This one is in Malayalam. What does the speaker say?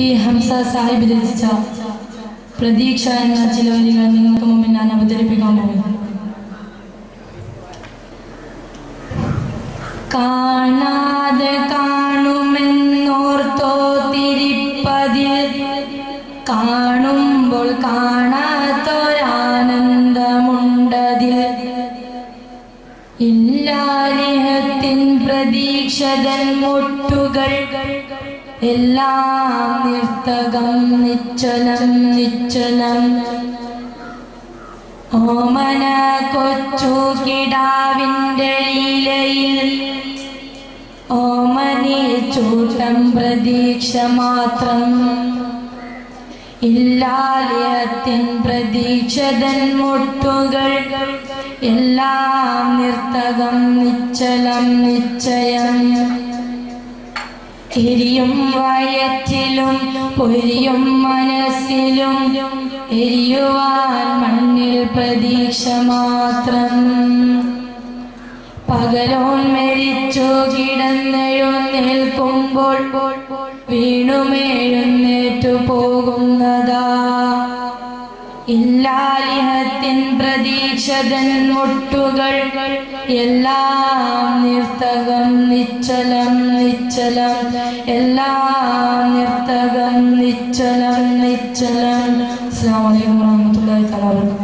പി ഹംസ സാഹിബ് രചിച്ച പ്രതീക്ഷ എന്ന ചില വരികൾ നിങ്ങൾക്ക് മുമ്പിൽ ഞാൻ അവതരിപ്പിക്കാൻ പോകുന്നു. കാണാതെ കാണുമെന്നോർത്തോ തിരിപ്പതിൽ കാണുമ്പോൾ കാണാത്തൊരാനന്ദമുണ്ടതിൽ. ഇല്ലാലിഹത്തിൻ പ്രതീക്ഷതൻ മുട്ടുകൾ എല്ലാം നിർത്തകം നിശ്ചലം നിശ്ചലം. ഓമന കൊച്ചു കിടാവിന്റെ ലീലയിൽ ഓമനി ചൂട്ടം പ്രതീക്ഷ മാത്രം ഇല്ലാലയത്തിൻ പ്രതീക്ഷതൻ മുട്ടുകൾ. എല്ലാം നിർത്തകം നിശ്ചലം നിശ്ചയം. എരിയും വയറ്റിലും പൊരിയും മനസ്സിലും എരിയുവാൻ മണ്ണിൽ പ്രതീക്ഷ മാത്രം. പകലോൻ മരിച്ചു കിടന്നെഴുന്നേൽക്കുമ്പോൾ വീണുമെഴുന്നേറ്റു പോകുന്നതാ. ഇല്ലാലിഹത്തിൻ പ്രതീക്ഷതൻ മുട്ടുകൾ എല്ലാം നിർത്തകം നിശ്ചലം നിശ്ചലം. എല്ലാം നിർത്തകം നിശ്ചലം നിശ്ചലം. അസ്സാം വലൈക്കും വബറകാതുഹു.